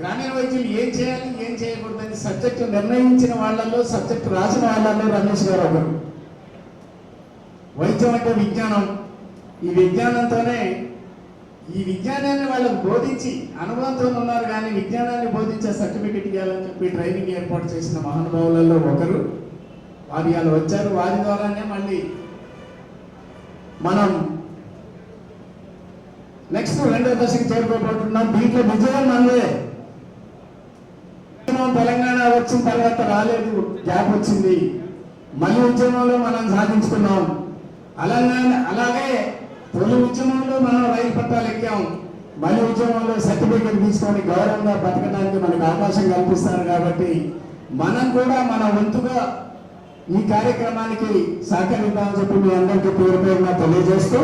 గ్రామీణ వైద్యులు ఏం చేయాలి ఏం చేయకూడదని సబ్జెక్టు నిర్ణయించిన వాళ్ళల్లో సబ్జెక్టు రాసిన వాళ్ళల్లో రమేష్ గారు ఒకరు. వైద్యం అంటే విజ్ఞానం. ఈ విజ్ఞానంతోనే ఈ విజ్ఞానాన్ని వాళ్ళకు బోధించి అనుభవంతో ఉన్నారు కానీ విజ్ఞానాన్ని బోధించే సర్టిఫికెట్ ఇవ్వాలని చెప్పి ట్రైనింగ్ ఏర్పాటు చేసిన మహానుభావులలో ఒకరు. వారి వాళ్ళు వచ్చారు. వారి ద్వారానే మళ్ళీ మనం నెక్స్ట్ రెండో దశకి చేరుకోబోతున్నాం. దీంట్లో విజయం మనదే. ఉద్యమం తెలంగాణ వచ్చిన తర్వాత రాలేదు గ్యాప్ వచ్చింది. మళ్ళీ ఉద్యమంలో మనం సాధించుకున్నాం. అలాగే అలాగే తొలి ఉద్యమంలో మనం రైలు పట్టాలు ఎక్కాం. మళ్ళీ ఉద్యమంలో సర్టిఫికేట్ తీసుకొని గౌరవంగా బతకడానికి మనకు అవకాశం కల్పిస్తారు కాబట్టి మనం కూడా మన వంతుగా ఈ కార్యక్రమానికి సహకరిద్దామని చెప్పి మీ అందరికీ పేరు పేరున తెలియజేస్తూ